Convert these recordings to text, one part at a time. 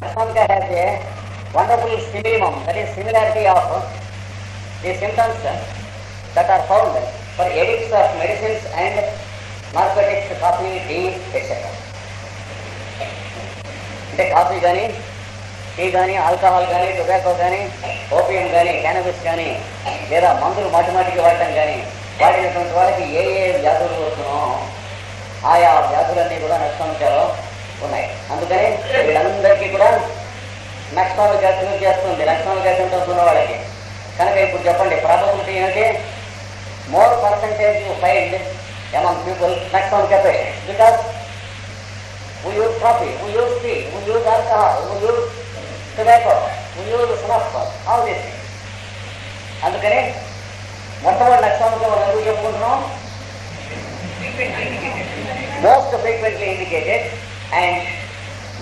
Asamka has a wonderful simillimum, that is similarity of the symptoms that are found for addicts of medicines and narcotics, coffee, tea, etc. అంటే coffee కానీ tea కానీ alcohol కానీ tobacco కానీ opium కానీ cannabis కానీ లేదా మందులు మాటిమాటికి వాడటం కానీ వాడినటువంటి వాళ్ళకి ఏ ఏ వ్యాధులు వస్తున్నాయో ఆయా వ్యాధులన్నీ కూడా నష్టంలో ఉన్నాయి. అందుకని వీళ్ళందరికీ కూడా నష్టాలుగా క్యూర్ చేస్తుంది. నష్టాలుగా సింటమ్స్ ఉన్న వాళ్ళకి. కనుక ఇప్పుడు చెప్పండి ప్రాబబిలిటీ ఏంటి more percentage you find among people నష్టాల్ కెపేషన్స్ because we use coffee, we use tea, we use alcohol, we use tobacco, we use snuff, all these things. అందుకని మొట్టమొదటి నష్టానికి మనం ఎందుకు చెప్పుకుంటున్నాం? Most frequently indicated and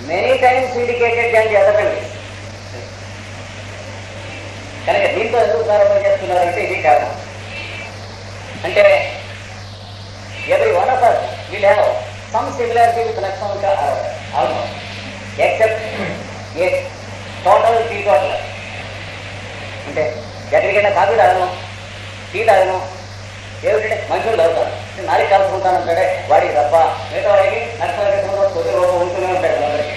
many times indicated అని చెప్పండి కనుక దీంతో ఎందుకు ప్రారంభం చేస్తున్నారంటే ఇది కారణం అంటే ఎవరి one of us we'll have some similarity with Lakshman almost except a total teetotal అంటే ఎక్కడికైనా కాఫీ తాగను టీ తాగను ఏమిటంటే మనుషులు తాగుతారు నాలుగు కలుపుకుంటాను అంటాడే వాడికి తప్ప మిగతా వాడికి నష్టం కొద్ది రూపం ఉంటూనే ఉంటాడు అందరికి.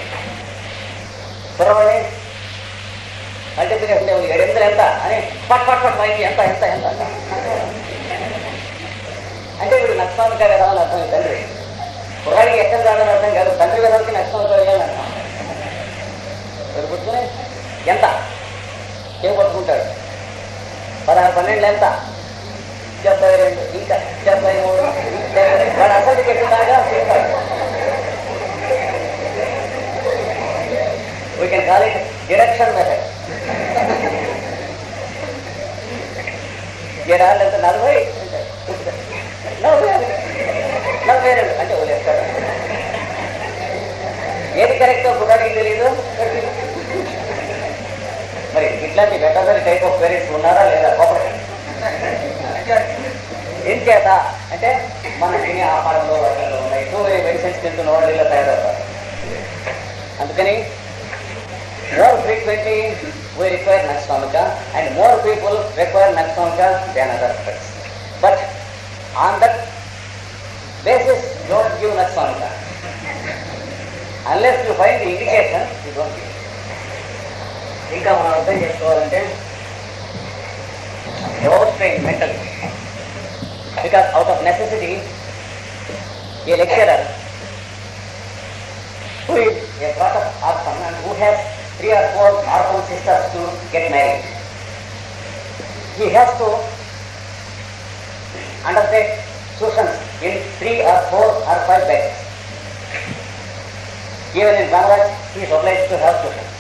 కురవాడి మల్టిప్లికేషన్ ఏడు ఎంత ఎంత అని పట్ పట్ పట్ వాడికి ఎంత ఎంత ఎంత అంటే వీడు నష్టానికి విధాలు అర్థం తండ్రి. కుర్రాడికి ఎక్కడ కాదని అర్థం కాదు. తండ్రి వెళ్ళాలి నష్టం వేయాలని అర్థం. వీడు ఎంత? చేయి పట్టుకుంటాడు. పదహారు పన్నెండు ఎంత? డెబ్బై రెండు ఇంకా డెబ్బై మూడు వాడు అసలు టికెట్ దాకా తీస్తాడు we can call it deduction method ఏడాళ్ళు ఎంత నలభై నలభై నలభై రెండు అంటే వదిలేస్తాడు ఏది కరెక్టో కుర్రాడికి తెలియదు మరి ఇట్లాంటి వెటనరీ టైప్ ఆఫ్ పేరెంట్స్ ఉన్నారా లేదా? ఏం చేత? అంటే మన ఏమి ఆహారంలో ఎక్కువ వైసెన్స్కి వెళ్తున్న వాళ్ళు తయారవుతారు అందుకని more frequently we require Nux and more people require Nux Kamika other friends but on that basis don't give Nux unless you find indication you don't give ఇంకా మనం అర్థం చేసుకోవాలంటే mental because out of necessity, a lecturer who is a product of and who has three or four orphan sisters to get married, he has to undertake tuitions in three or four or five beds. Even in Bangladesh, he is obliged to have tuitions.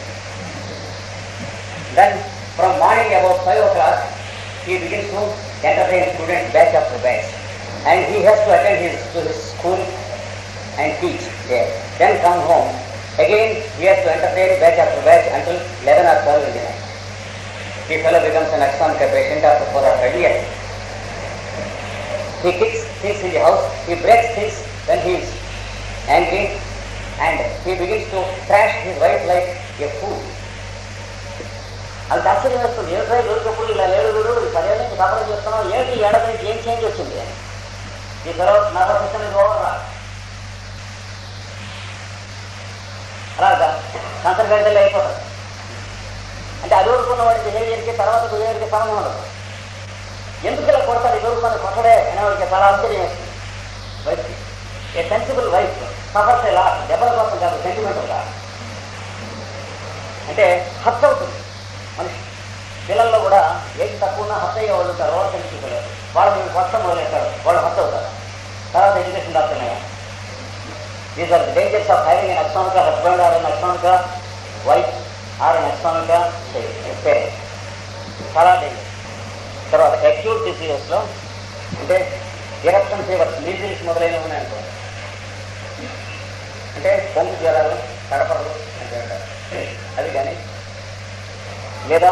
Then from morning about 5 o'clock, he begins to entertain students batch after batch. And he has to attend his, to his school and teach there. Then come home. Again, he has to entertain batch after batch until 11 or 12 in the night. The fellow becomes an axonic patient after 4 or 5 years. He kicks things in the house, he breaks things when he is angry, and he begins to thrash his wife like a fool. అది ఆశ్చర్యం వేస్తుంది ఏమిటో దొరికప్పుడు ఇలా లేడు వీడు పదేళ్ళ నుంచి కాపురం చేస్తున్నాం ఏంటి ఏడాది నుంచి ఏం చేంజ్ వచ్చింది? అని ఈ తర్వాత నగర సిస్టమ్ ఇది ఓవర్ అలాగా. కాన్సన్ట్రేషన్ అయిపోతుంది. అంటే అదొరుకున్న వాడి బిహేవియర్కి తర్వాత బిహేవియర్కి సంబంధం ఉండదు. ఎందుకు ఇలా కొడతారు? ఇది ఊరుకున్న కొట్టడే అనేవాడికి చాలా ఆశ్చర్యం వేస్తుంది. Wife a sensible wife suffers ఎలా దెబ్బల కోసం కాదు సెంటిమెంటల్ కాదు అంటే హత్య అవుతుంది. పిల్లల్లో కూడా ఏం తక్కువ హత్య అయ్యే వాళ్ళు ఉంటారు వాళ్ళు తెలుసుకోలేరు వాళ్ళు మీరు ఫస్ట్ మొదలెట్టారు వాళ్ళు హత్య అవుతారు. తర్వాత education doctor these are dangers of of having an axonica husband or an axonica wife or an axonica చాలా డేంజర్ తర్వాత అక్యూట్ డిసీజెస్లో అంటే ఎరప్షన్ ఫీవర్స్ మీజిల్స్ మొదలైనవి ఉన్నాయనుకో అంటే పొంగు జ్వరాలు కడపలు అంటే అంటారు. అది కానీ లేదా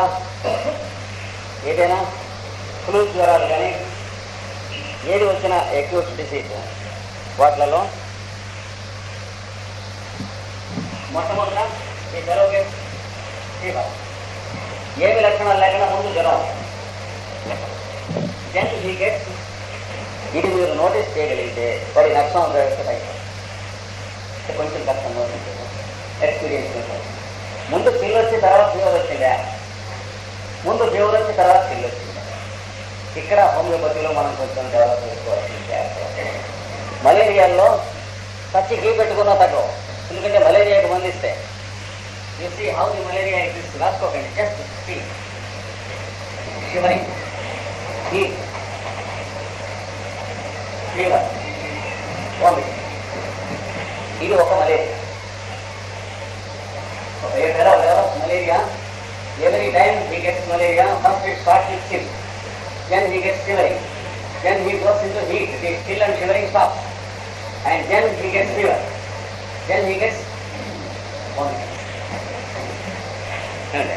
ఏదైనా ఫ్లూ జ్వరాలు కానీ ఏది వచ్చిన ఎక్యూట్ డిసీజ్. వాటిలలో మొట్టమొదట ఈ జ్వరంకి ఫీవర్ ఏమి లక్షణాలు లేకుండా ముందు జ్వరం దెన్ హీ గెట్స్ ఇది మీరు నోటీస్ చేయగలిగితే వాడి నష్టం కొంచెం కష్టం నోటీస్ ఎక్స్పీరియన్స్ ముందు ఫీల్ వచ్చి తర్వాత ఫీవర్ వచ్చిందా? ముందు ఫీవర్ తర్వాత పిల్లి ఇక్కడ హోమియోపతిలో మనం కొంచెం డెవలప్ చేసుకోవాల్సింది మలేరియాలో పచ్చి గీ పెట్టుకున్న తగ్గవు ఎందుకంటే మలేరియాకు మందిస్తే you see how the malaria exist రాసుకోకండి. Just feel shivering fever vomit ఇది ఒక malaria a fellow develops Every time he gets malaria, first it starts with him. Then he gets shivering. Then he goes into heat. The chill and shivering stops. And then he gets fever. Then he gets vomiting. And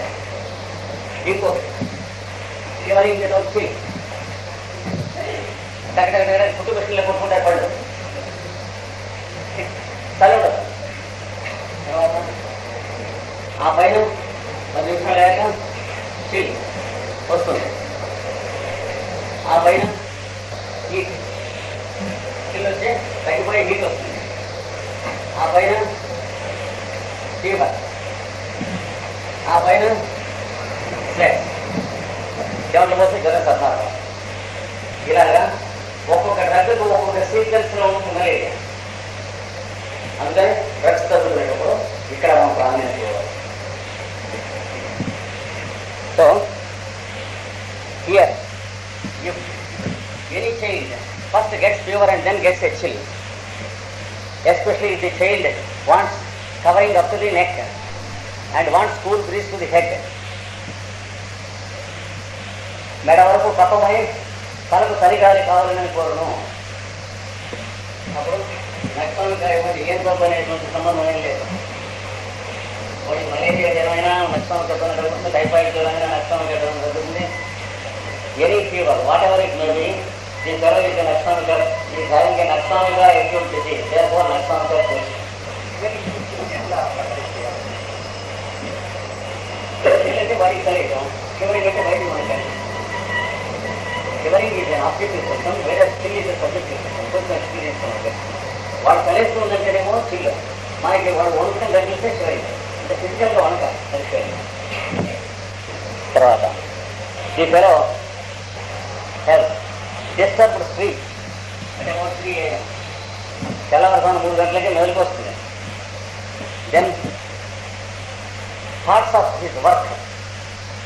he goes shivering without chill. ಟಕ ಟಕ ಟಕ ಕುಟು ಬಸ್ಟಿಲ್ಲ ಕೊಟ್ಬಿಟ್ಟೆ ಕೊಂಡು ತಲೆ ಆ ಪೈನ పళ్ళు చలి ఉండదు ఏమవుతుంది? ఆ పైన పది నిమిషాలు అయ్యాక చిల్ వస్తుంది ఆ పైన హీట్ చిల్ వచ్చి తగ్గిపోయి హీట్ వస్తుంది ఆ పైన ఫీవర్ ఆ పైన స్ట్రెస్ చెమటలు పోతే జ్వరం సత్నారు ఇలాగా ఒక్కొక్క డ్రగ్కు ఒక్కొక్క సీక్వెన్స్లో ఉంటుంది మలేరియా అందుకని డ్రగ్స్ తగ్గుతున్నప్పుడు ఇక్కడ మనం ప్రాధాన్యత ఇవ్వాలి so here if any child first gets fever and then gets a chill especially if the child wants covering up to the neck and wants cool breeze to the head మెడ వరకు కప్పమై తలకు చలిగాలి కావాలని కోరును అప్పుడు నక్సల్గా ఏమంటే ఏం తప్పు అనేటువంటి సంబంధం ఏం లేదు వాడికి మలేరియా జ్వరమైనా నక్సం చెప్పడం జరుగుతుంది టైఫాయిడ్ జ్వరమైనా నక్సం చెప్పడం జరుగుతుంది any fever whatever it maybe దీని జ్వరం ఇది నక్సం ఈ జ్వరంకి నక్సంగా ఎక్కువ చేసి దేర్ఫోర్ నక్సంగా ఏంటంటే వాడికి తెలియటం చివరికి అంటే బయటికి మనకి చివరికి ఇది ఆబ్జెక్టివ్ సిస్టమ్ వేరే స్కిల్ ఇది సబ్జెక్టివ్ సిస్టమ్ కొంచెం ఎక్స్పీరియన్స్ ఉంటుంది వాడు కలిస్తూ ఉందంటేనేమో చిల్లు మనకి వాడు వణుకుని తగ్గిస్తే చివరికి అంటే ఫిజికల్గా వణక సరిపోయింది తర్వాత ఈ పేరు హెల్త్ డిస్టర్బ్డ్ స్లీప్ అంటే త్రీ తెల్లవారుజామున మూడు గంటలకి మెదలుకు వస్తుంది then thoughts of his work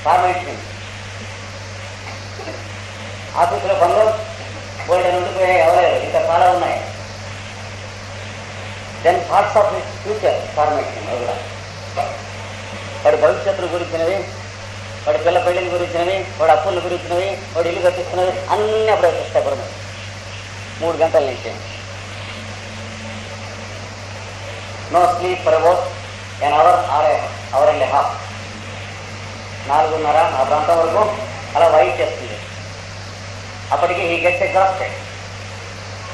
formation ఆఫీసులో పనులు బోల్డ్ ఉండిపోయాయి ఎవరేరు ఇంకా చాలా ఉన్నాయి then thoughts of his future formation అవి కూడా వాడి భవిష్యత్తుల గురించినవి వాడి పిల్ల పెళ్ళిని గురించినవి వాడి అప్పుల గురించినవి వాడి ఇల్లు కట్టిస్తున్నవి అన్నీ అప్పుడే వస్తాయి మూడు గంటల నుంచి. No sleep for about an hour or hour and half నాలుగున్నర ఆ ప్రాంతం వరకు అలా వైట్ చేస్తుంది. అప్పటికి హీ గెట్స్ ఎగ్జాస్టెడ్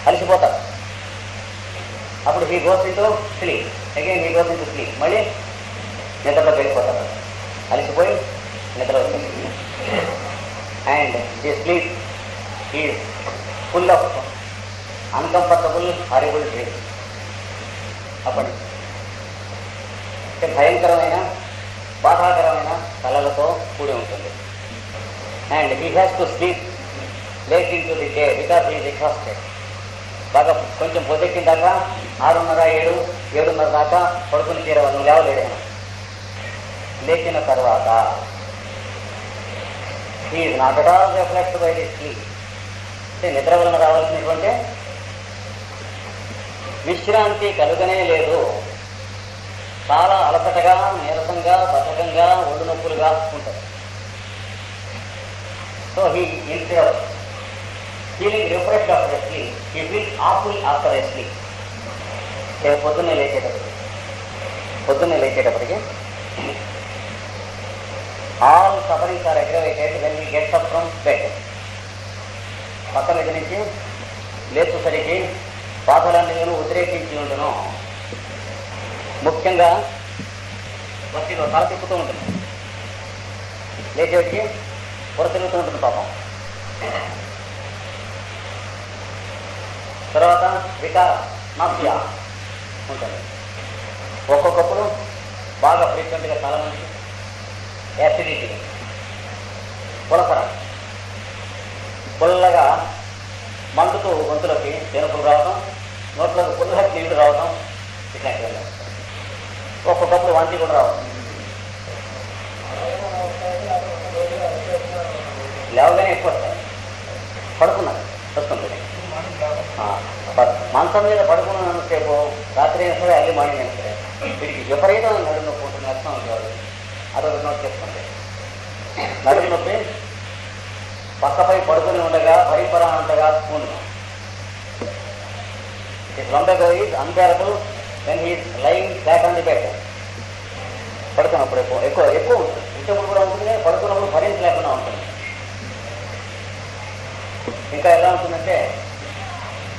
అలసిపోతాడు. అప్పుడు he goes into sleep again he goes into sleep మళ్ళీ నిద్రలో వెళ్ళిపోతాడు అలసిపోయి నిద్ర వచ్చేస్తుంది and the sleep is full of uncomfortable horrible dreams అప్పటి అంటే భయంకరమైన బాధాకరమైన కళలతో కూడి ఉంటుంది. And he has to sleep late in to the day because is exhausted బాగా కొంచెం పొద్దెక్కిన దాకా ఆరున్నర ఏడు ఏడున్నర దాకా పడుకుని తీరవాలి నువ్వు లేవలేడేమో లేచిన తర్వాత ఈ not at all reflect by the sleep అంటే నిద్ర వలన రావాల్సినటువంటి విశ్రాంతి కలుగనే లేదు. చాలా అలసటగా నీరసంగా బద్ధకంగా ఒళ్ళు నొప్పులుగా ఉంటుంది so he instead feeling refresh after sleep he feel awful after a రేపు పొద్దున్నే లేచేటప్పటికి పొద్దున్నే లేచేటప్పటికి all sufferings are aggravated when he gets up from bed పక్కన ఇది నుంచి లేచేసరికి బాధలన్నీ నేను ఉద్రేకించి ఉంటును ముఖ్యంగా బస్సీలో తల తిప్పుతూ ఉంటుంది లేచేటికి పొర తిరుగుతూ ఉంటుంది పాపం. తర్వాత వికార మాఫియా ఉంటుంది ఒక్కొక్కప్పుడు బాగా ఫ్రీక్వెంట్గా చాలా మంది యాసిడిటీ. పులకరం. పుల్లగా మండుతూ గొంతులోకి జనుపులు రావటం నోట్లోకి పుల్లకి నీళ్ళు రావటం ఇట్లాంటివి ఒక్కొక్కప్పుడు వంటి కూడా రావటం. లేవగానే ఎక్కువ వస్తాయి. పడుకున్నారు వస్తుంది మంచం మీద పడుకున్నంతసేపు రాత్రి అయినా సరే అల్లి మార్నింగ్ అయినా సరే. వీటికి విపరీతమైన నడుము నొప్పి అర్థం కాదు అరవై అదొక నోట్ చేసుకుంటే నడుము నొప్పి? పక్కపై పడుకుని ఉండగా భరింపరానంతగా spoon. It is unbearable then he's lain back on the bed పడుకున్నప్పుడు ఎక్కువ ఎక్కువ ఎక్కువ ఉంటుంది. ఇంటప్పుడు కూడా ఉంటుంది కానీ పడుకున్నప్పుడు భరించలేకుండా ఉంటుంది. ఇంకా ఎలా ఉంటుందంటే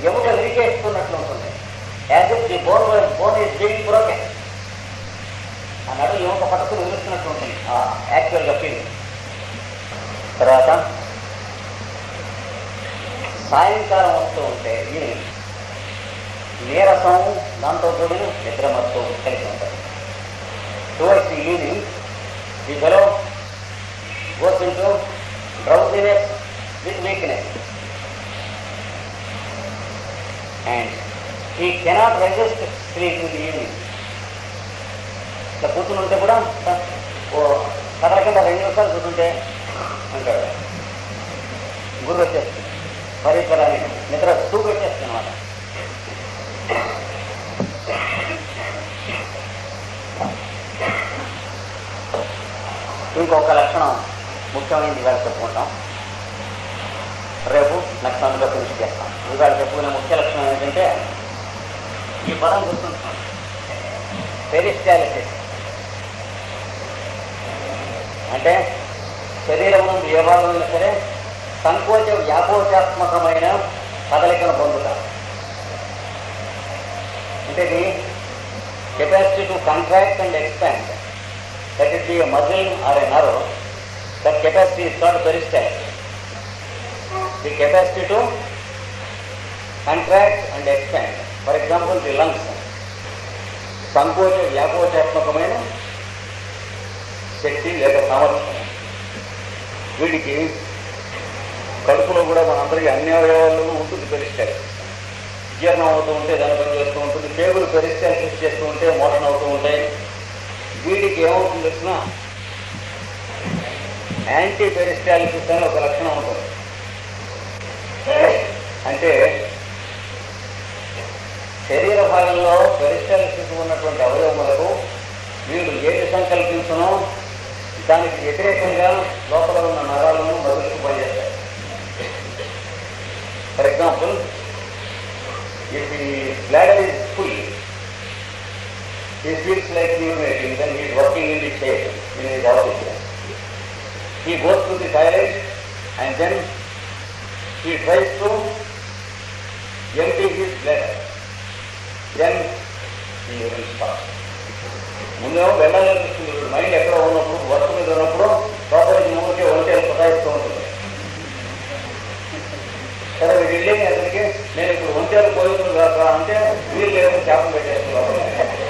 ఎముక విరికేసుకున్నట్లు ఉంటుంది. As if the bone bone is being broken ఆ నడు ఒక పట్టుకుని వదిలిస్తున్నట్టు ఉంటుంది. యాక్చువల్గా ఫీల్ తర్వాత సాయంకాలం వస్తూ ఉంటే ఈవినింగ్ నీరసం దాంతో కూడిన నిద్రమత్తు కలిసి ఉంటుంది. Towards the evening the fellow goes into drowsiness with weakness and he cannot resist sleep in the evening ఇట్లా కూర్చుని ఉంటే కూడా ఓ కథల కింద రెండు నిమిషాలు కూర్చుంటే అంటాడు గుర్రు వచ్చేస్తుంది పరిసరాన్ని నిద్ర తూగు వచ్చేస్తుంది అనమాట ఇంకొక లక్షణం ముఖ్యమైనది ఇవాళ చెప్పుకుంటాం రేపు నెక్స్ట్ అందులో ఫినిష్ చేస్తాం ఇవాళ చెప్పుకునే ముఖ్య లక్షణం ఏంటంటే ఈ పదం గుర్తుంటాం పెరిస్టాలిసిస్ అంటే శరీరం నుండి ఏ సరే సంకోచ వ్యాకోచాత్మకమైన కదలికను పొందుతారు అంటే ఇది capacity to contract and expand that is the muscle or a nerve that capacity is called peristalsis the capacity to contract and expand. For example, the lungs. సంకోచ వ్యాకోచాత్మకమైన శక్తి లేక సామర్థ్యం. వీడికి కడుపులో కూడా మనందరికీ అన్ని అవయవాల్లోనూ ఉంటుంది పెరిస్టాలి జీర్ణం అవుతూ ఉంటే దాని పని చేస్తూ ఉంటుంది పేగులు పెరిస్టాలిసిస్ చేస్తూ ఉంటే మోషన్ అవుతూ ఉంటాయి. వీడికి ఏమవుతుంది తెలిసిన యాంటీ పెరిస్టాలిసిస్ అనే ఒక లక్షణం ఉంటుంది. అంటే శరీర భాగంలో పెరిస్టాలిసిస్ ఉన్నటువంటి అవయవములకు వీడు ఏది సంకల్పించునో? దానికి వ్యతిరేకంగా లోపల ఉన్న నరాలను మదులుకు పనిచేస్తాయి ఫర్ ఎగ్జాంపుల్ ఇఫ్ ఈ bladder is full he feels like urinating, then he is working in the chair in his office. He goes to the toilet and then he tries to empty his bladder. Then he will stop. ముందేమో వెళ్ళాలనిపిస్తుంది mind ఎక్కడ ఉన్నప్పుడు work మీద ఉన్నప్పుడు లోపలికి ముందుకే ఒంటే సతాయిస్తూ ఉంటుంది. సరే వీడు అతనికి నేను ఇప్పుడు ఒంటేలు పోయింది కాక అంటే వీళ్ళు ఏమో చేపలు పెట్టారు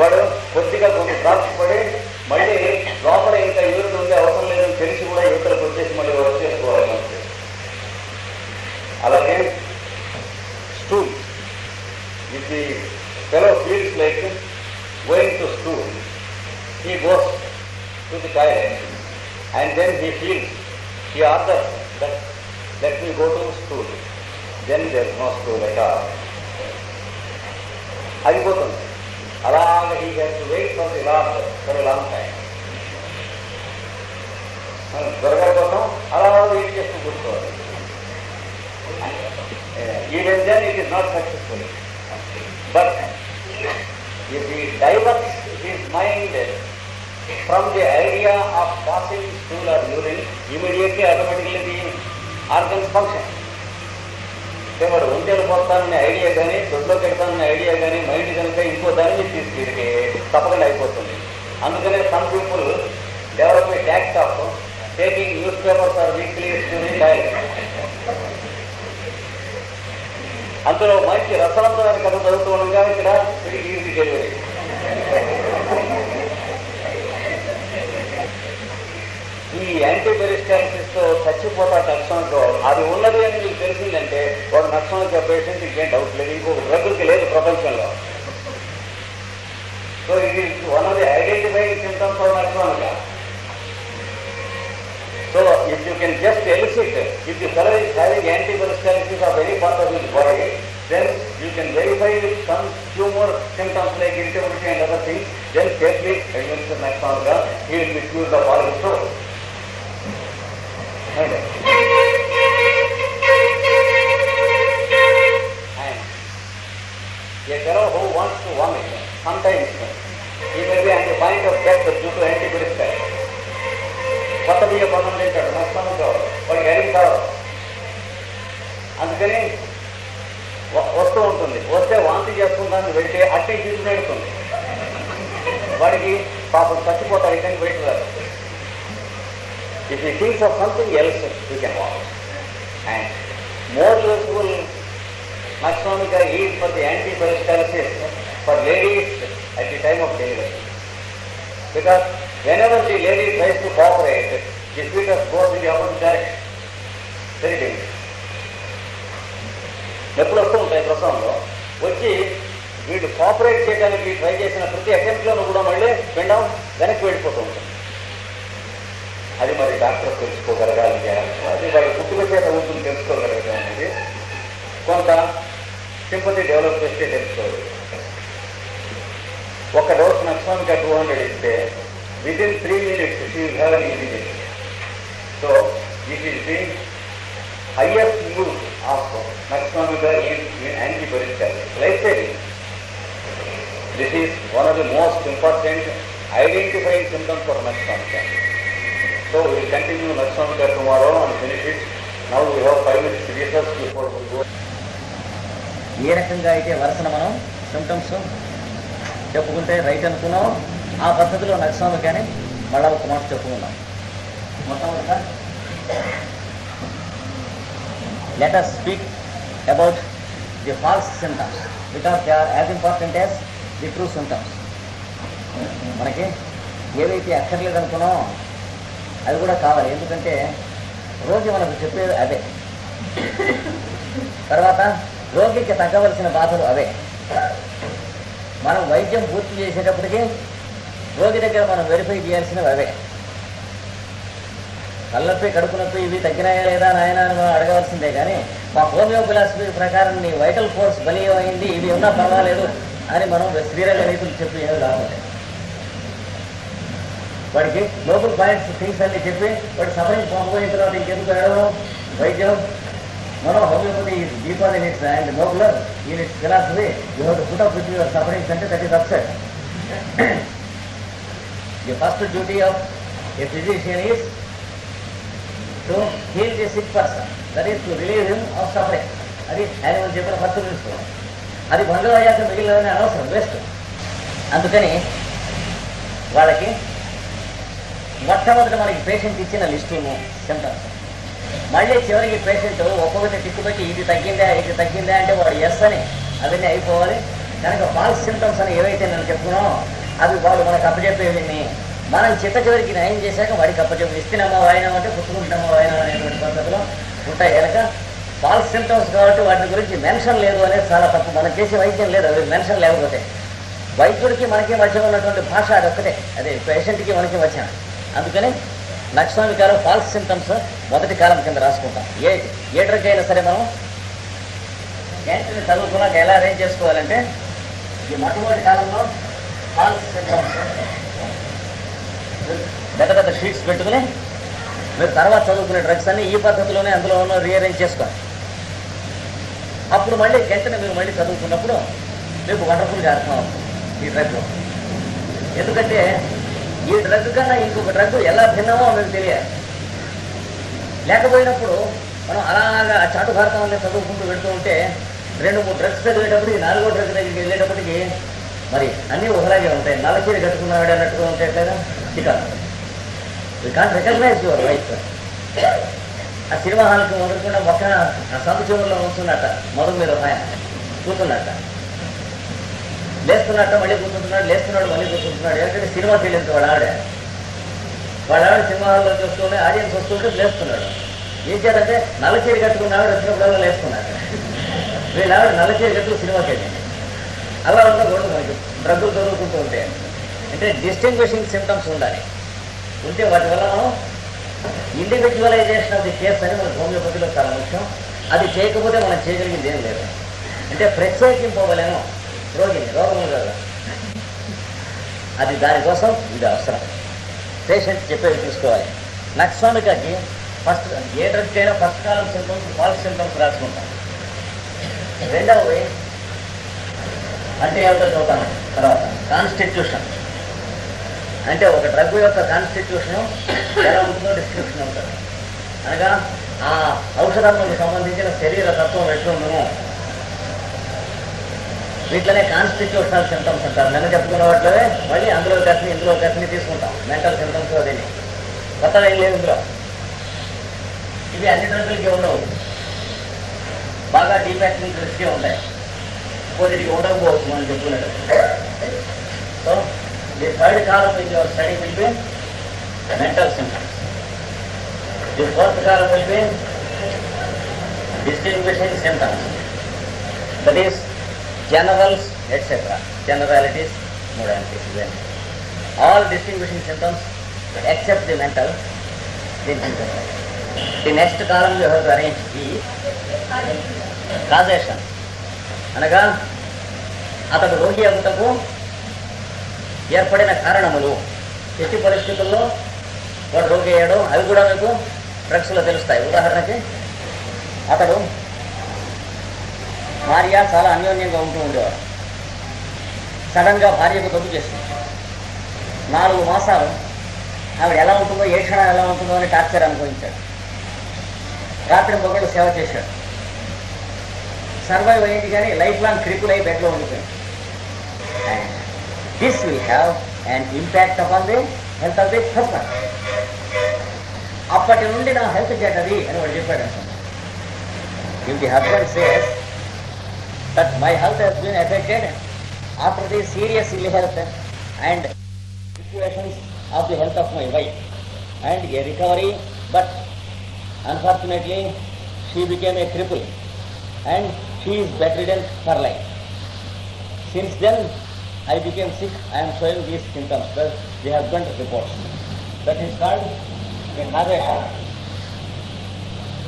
వాడు కొద్దిగా కొంచెం డ్రాప్స్ పడి మళ్ళీ లోపల ఇంకా యూరిన్ ఉండే అవసరం లేదని తెలిసి కూడా యువతలకు వచ్చేసి మళ్ళీ వర్క్ చేసుకోవాలి మనకి. అలాగే stool if the fellow feels like going to stool he goes to the toilet and then he feels he order that let me go to stool then there no stool at all అయిపోతుంది అలాగ he has to wait for the last for long time త్వరగా కోసం అలా wait చేస్తూ కూర్చోవాలి even then it is not successful but if he diverts his mind from the idea of passing stool or urine immediately automatically the organs function ఎవరు ఒంటేలు పోతాననే idea కానీ దొడ్లో పెడతానన్న idea కానీ మైండ్ కనుక ఇంకో దాని మీద తీసుకెళ్ళి తప్పకుండా అయిపోతుంది. అందుకనే some people develop a tax of taking news papers or weekly అందులో మంచి రసవంతమైన కథ చదువుతూ ఉండగా ఇక్కడ తిరిగి ఈజీ డెలివరీ. ఈ యాంటీబయోటిక్స్తో చచ్చిపోతా నర్సంలో అది ఉన్నది అని మీకు తెలిసిందంటే వాడు నర్సం చెప్పేసిన ఇంకేం డౌట్ లేదు ఇంకో డ్రగ్కి లేదు ప్రపంచంలో. సో ఇది one of the identifying symptoms of నర్సం so if you can just elicit if you సెలవ్ having antibiotics of any part of this body then you can verify with some humour symptoms like intimacy and other things then care please next of the will miss use the పాలిస్టో And, a fellow who wants to vomit, sometimes he may be on the point of death due to కొత్త బియ్య పన్నం తింటాడు నష్టం కావాలి. వాడికి అడిగి కావాలి అందుకని వస్తూ ఉంటుంది. వస్తే వాంతి చేసుకుందాన్ని వెళ్తే అట్టే తీసుకెడుతుంది వాడికి పాపం చచ్చిపోతాడు ఇక్కడికి బయట రాదు If he thinks of something else, you can walk. And more useful maxonica is for the anti-peristalsis for ladies at the time of delivery. Because whenever the lady tries to cooperate, the fetus goes in the opposite direction. Very dangerous. నొప్పులు వస్తూ ఉంటాయి ప్రసంగంలో వచ్చి వీడు cooperate చేయడానికి try చేసిన ప్రతి అటెంప్ట్లోనూ కూడా మళ్ళీ పెండం వెనక్కి వెళ్ళిపోతూ ఉంటుంది అది మరి డాక్టర్ తెలుసుకోగలగాలి అది వాడి చేత ఉంటుంది తెలుసుకోగలగడం అనేది కొంత సింపతి డెవలప్ చేస్తే తెలుసుకోవాలి. ఒక డోస్ నక్సామిక టూ హండ్రెడ్ ఇస్తే within three minutes she have an easy so this is the highest use of నక్స్వామిగా anti పరిష్కారం life saving this is one of the most important identifying symptoms for so will continue నక్సామిక tomorrow and finish now we have five minutes research before ఏ రకంగా అయితే వరుసన మనం symptoms చెప్పుకుంటే right అనుకున్నాం ఆ పద్ధతిలో నక్సాము కానీ మళ్ళా ఒక మాట చెప్పుకున్నాం మొత్తం let us speak about the false symptoms because they are as important as the true symptoms మనకి ఏవైతే అక్కర్లేదు అనుకున్నాం అది కూడా కావాలి. ఎందుకంటే రోగి మనకు చెప్పేది అదే తర్వాత రోగికి తగ్గవలసిన బాధలు అవే. మనం వైద్యం పూర్తి చేసేటప్పటికీ రోగి దగ్గర మనం వెరిఫై చేయాల్సినవి అవే. కళ్ళొప్పి కడుపు నొప్పి ఇవి తగ్గినాయా లేదా నాయన అని మనం అడగవలసిందే కానీ మా హోమియో ఫిలాసఫీ ప్రకారం నీ వైటల్ ఫోర్స్ బలీయమైంది అయింది ఇవి ఉన్నా పర్వాలేదు అని మనం శ్రీరంగ రైతులు చెప్పి ఏమి లాభం వాడికి లోపల పాయింట్స్ థింగ్స్ అన్ని చెప్పి వాడి సఫరింగ్ పంపబోయిన తర్వాత ఇంకెందుకు అడగడం వైద్యం మనం homeopathy is deeper in its and nobler in its philosophy. You have to put up with your suffering center that is upset. the first duty of a physician is to heal the sick person. That is to relieve him of suffering. అది ఆయన మనం చెప్పిన first principle అది బంధువు అయ్యాక మిగిలిన అనవసరం waste అందుకని వాళ్ళకి మొట్టమొదట మనకి పేషెంట్ ఇచ్చిన లిస్టును సింటమ్స్ మళ్ళీ చివరికి పేషెంట్ ఒక్కొక్కటి టిక్కు పెట్టి ఇది తగ్గిందా ఇది తగ్గిందా అంటే వాడు ఎస్ అని అవన్నీ అయిపోవాలి. కనుక ఫాల్స్ సింటమ్స్ అని ఏవైతే నేను చెప్తున్నానో అవి వాడు మనకు అప్పచెప్పేవి మనం చిట్ట చివరికి నయం చేశాక వాడికి అప్పచెప్పి ఇస్తున్నామో వాయినా అంటే పుచ్చుకుంటామో వాయినా అనేటువంటి పద్ధతిలో ఉంటాయి కనుక ఫాల్స్ సింటమ్స్ కాబట్టి వాటి గురించి మెన్షన్ లేదు అనేది చాలా తప్పు. మనం చేసే వైద్యం లేదు అవి మెన్షన్ లేకపోతే. వైద్యుడికి మనకి మధ్య ఉన్నటువంటి భాష అది ఒక్కటే అదే పేషెంట్కి మనకి మధ్య. అందుకని నక్స్వామి కాలం ఫాల్స్ సిమ్టమ్స్ మొదటి కాలం కింద రాసుకుంటాం. ఏ ఏ డ్రగ్ అయినా సరే మనం ఏంటిని చదువుకున్నాక ఎలా అరేంజ్ చేసుకోవాలంటే ఈ మొట్టమొదటి కాలంలో ఫాల్స్ సిమ్టమ్స్ పెద్ద పెద్ద షీట్స్ పెట్టుకుని మీరు తర్వాత చదువుకునే డ్రగ్స్ అన్ని ఈ పద్ధతిలోనే అందులో ఉన్న రీఅరేంజ్ చేసుకోవాలి. అప్పుడు మళ్ళీ గంటనే మీరు మళ్ళీ చదువుకున్నప్పుడు మీకు వండర్ఫుల్గా అర్థం అవుతుంది ఈ డ్రగ్ ఎందుకంటే ఈ డ్రగ్ కన్నా ఇంకొక డ్రగ్ ఎలా భిన్నమో మీకు తెలియాలి. లేకపోయినప్పుడు మనం అలాగా చాటు భారతం వల్ల చదువుకుంటూ వెళ్తూ ఉంటే రెండు మూడు డ్రగ్స్ చదివేటప్పటికి నాలుగో డ్రగ్ దగ్గరికి వెళ్ళేటప్పటికి మరి అన్నీ ఒకలాగే ఉంటాయి. నల్లచీర కట్టుకున్నాడు అన్నట్టుగా ఉంటాయి కదా? ఇక you can't recognise your life ఆ సినిమా హాల్కి వదలకుండా మొక్క ఆ సంత చివరిలో ఉంటున్నట్ట మొదలు మీద ఆయన కూర్చున్నట్ట. లేస్తున్నట్ట మళ్ళీ కూర్చుంటున్నాడు లేస్తున్నాడు మళ్ళీ కూర్చుంటున్నాడు. ఎందుకంటే సినిమాకి వెళ్ళింది వాళ్ళ ఆవిడ వాళ్ళ ఆవిడ సినిమా హాల్లో చూస్తుంటే ఆడియన్స్ వస్తుంటే లేస్తున్నాడు. ఏం చేయాలంటే నల్ల చీర కట్టుకున్న ఆవిడ వచ్చినప్పుడల్లా లేస్తున్నాడు. వీళ్ళ ఆవిడ నల్ల చీర కట్టుకుని సినిమాకి వెళ్ళింది. అలా ఉండకూడదు మనకి డ్రగ్గులు దొరుకుతుంటూ ఉంటే. అంటే డిస్టింగ్విషింగ్ సిమ్టమ్స్ ఉండాలి. ఉంటే వాటి వల్ల మనం ఇండివిజువలైజేషన్ ఆఫ్ ది కేస్ అని మన హోమియోపతిలో చాలా ముఖ్యం. అది చేయకపోతే మనం చేయగలిగింది ఏం లేదు. అంటే ప్రత్యేకింపవలేము రోగిని రోగం కదా అది దానికోసం ఇది అవసరం. పేషెంట్ చెప్పేది తీసుకోవాలి నక్స్వామికకి ఫస్ట్ ఏ డ్రగ్ అయినా first column symptoms false symptoms రాసుకుంటాం. రెండవది అంటే ఏమిటో చూద్దాం. తర్వాత కాన్స్టిట్యూషన్ అంటే ఒక డ్రగ్ యొక్క కాన్స్టిట్యూషన్ ఎలా ఉంటుందో డిస్క్రిప్షన్ ఉంటుంది. అనగా ఆ ఔషధాలకు సంబంధించిన శరీర తత్వం ఎట్లుందో వీటిలోనే కాన్స్టిట్యూషనల్ సింటమ్స్ అంటారు నిన్న చెప్పుకున్న వాటిలోనే మళ్ళీ అందులో కసిని ఇందులో కసిని తీసుకుంటాం. మెంటల్ సింటమ్స్ అదే కొత్తగా ఏం లేదు ఇందులో. ఇవి అన్ని డ్రగ్లకి ఉండవు. బాగా డీపాక్టింగ్ రిస్కే ఉంటాయి. కొద్దిగా ఉండకపోవచ్చు మనం చెప్పుకున్నట్టు. So the third column in your study will be mental symptoms the fourth column will be distinguishing symptoms that is generals etcetera generalities modalities ఇవన్నీ all distinguishing symptoms except the mental the next column you arrange ఈ causation అనగా అతడు రోగి అగుటకు ఏర్పడిన కారణములు. ఎట్టి పరిస్థితుల్లో వాడు రోగి అయ్యాడో అవి కూడా మీకు డ్రగ్స్లో తెలుస్తాయి. ఉదాహరణకి అతడు భార్య చాలా అన్యోన్యంగా ఉంటూ సడన్ సడన్గా భార్యకు తప్పు చేస్తుంది నాలుగు మాసాలు ఆవిడ ఎలా ఉంటుందో ఏ క్షణం ఎలా ఉంటుందో అని టార్చర్ అనుభవించాడు. రాత్రి మొగడు సేవ చేశాడు. సర్వైవ్ అయ్యింది కానీ లైఫ్ లాంగ్ క్రిపుల్ అయి బెడ్లో ఉండిపోయింది. And this will have an impact upon the health of the person అప్పటి నుండి నా హెల్త్ చెడ్డది అని వాడు చెప్పాడు అనుకోండి if the husband says that my health has been affected after the serious ill health and situations of the health of my wife and a recovery but unfortunately she became a cripple and she is bedridden for life. Since then I became sick, I am showing these symptoms we have husband reports. That is called a narration.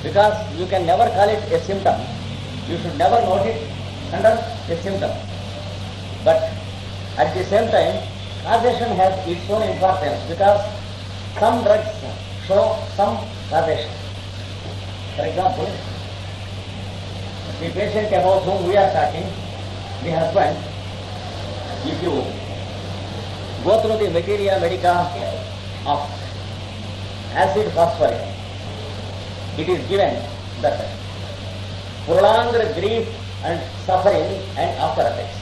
Because you can never call it a symptom, you should never note it under a symptom. But at the same time, causation has its own importance because some drugs show some causation. For example, the patient about whom we are talking, the husband, if you go through the materia medica of acid phosphorus, it is given that prolonged grief and suffering and after effects.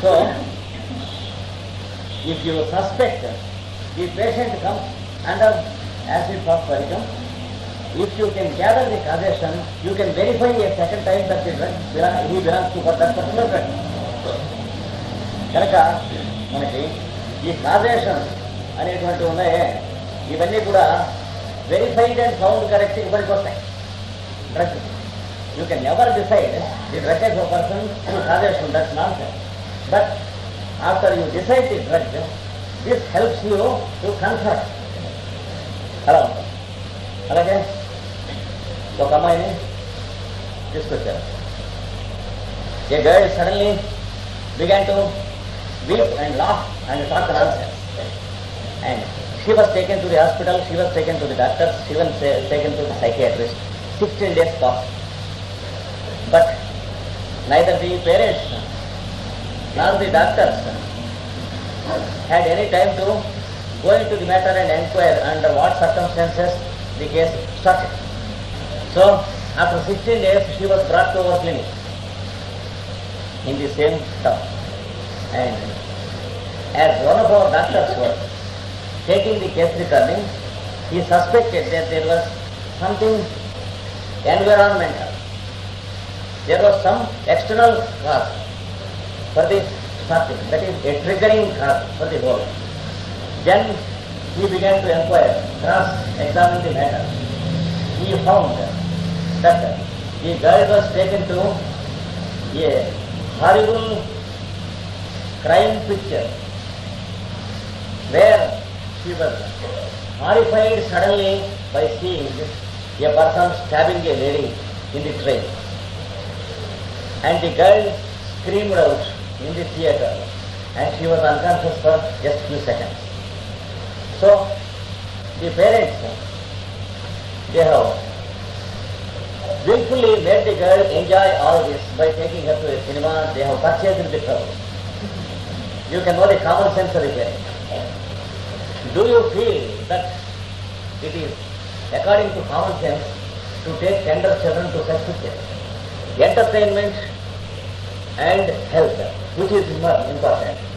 So, if you suspect the patient comes under acid phosphorus, if you can gather the causation, you can verify a second time that the drug belong, he belongs to that particular drug. కనుక మనకి ఈ causation అనేటువంటి ఉన్నాయే ఇవన్నీ కూడా verified and sound correct ఇవ్వడానికి వస్తాయి drug you can never decide the drug as person causation that not but after you decide the drug this helps you to confirm అలా ఉంటుంది అలాగే ఒక అమ్మాయిని తీసుకొచ్చారు a girl suddenly began to weep and laugh and talk nonsense and she was taken to the hospital she was taken to the doctor she was taken to the psychiatrist sixteen days cost But neither the parents nor the doctors had any time to go into the matter and inquire under what circumstances the case started. So after 16 days she was brought to our clinic in the same town. And as one of our doctors was taking the case returning, he suspected that there was something environmental there was some external cause for this starting, that is a triggering cause for the whole. Then he began to inquire, cross-examine the matter. He found that the girl was taken to a horrible crime picture where she was horrified suddenly by seeing a person stabbing a lady in the train. And the girl screamed out in the theater and she was unconscious for just few seconds. So, the parents, they have willfully made the girl enjoy all this by taking her to a cinema, they have purchased the trouble. You can know the common sense of the. Do you feel that it is according to common sense to take tender children to such pictures? Entertainment and health, which is important.